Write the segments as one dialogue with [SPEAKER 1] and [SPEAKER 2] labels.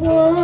[SPEAKER 1] world.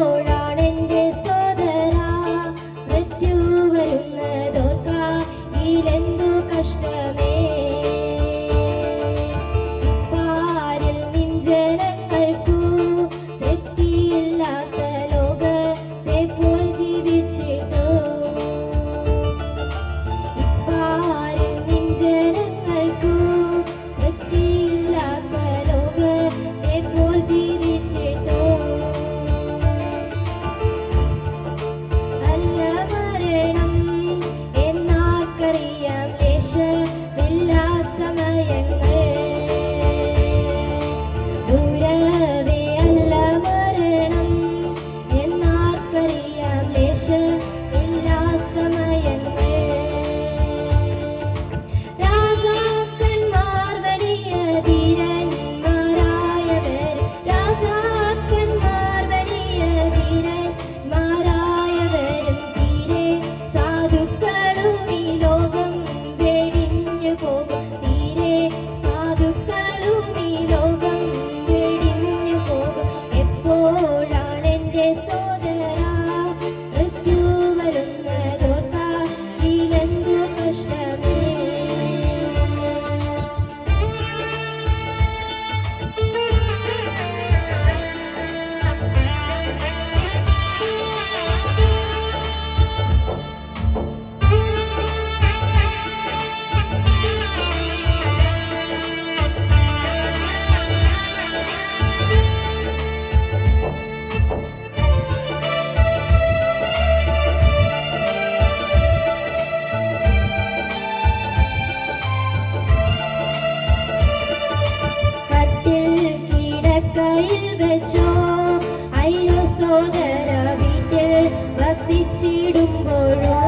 [SPEAKER 1] ചെയ്യുമ്പോഴും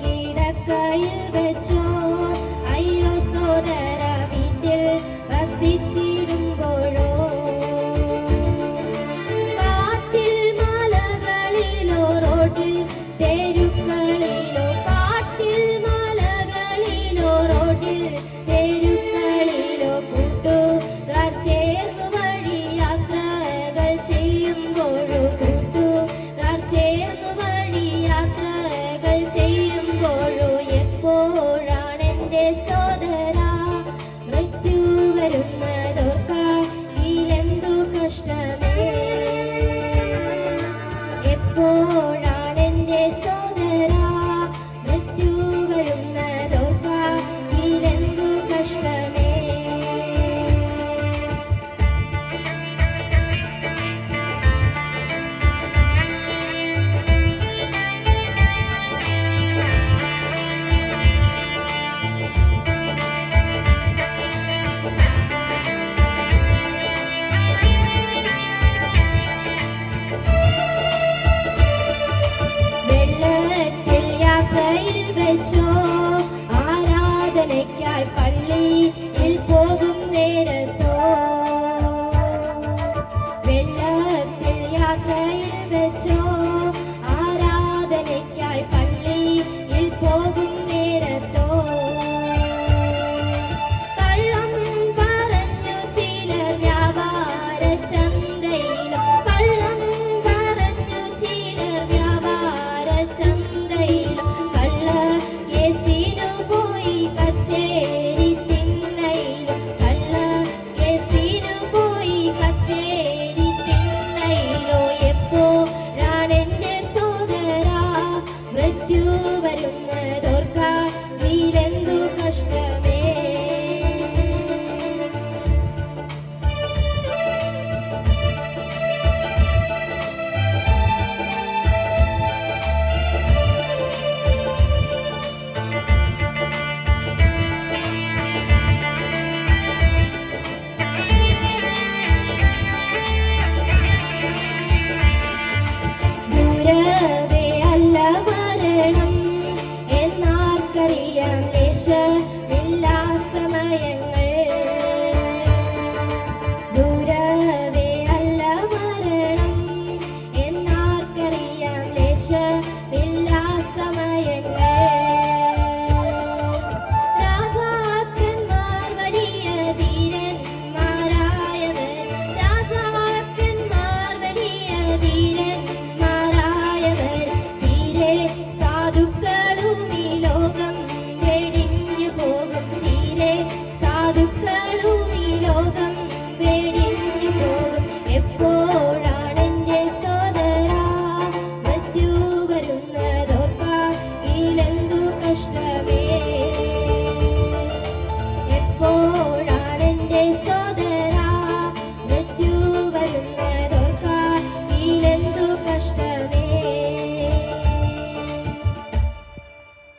[SPEAKER 1] കിടക്കയിൽ വെച്ചോ? അയ്യോ വീട്ടിൽ കാട്ടിൽ മലകളിലോ തെരുക്കളിലോ? കാട്ടിൽ മലകളിലോ യാത്രകൾ ചോ ആരാധനയ്ക്കായി മൃത്യു വരുന്നത്. Beat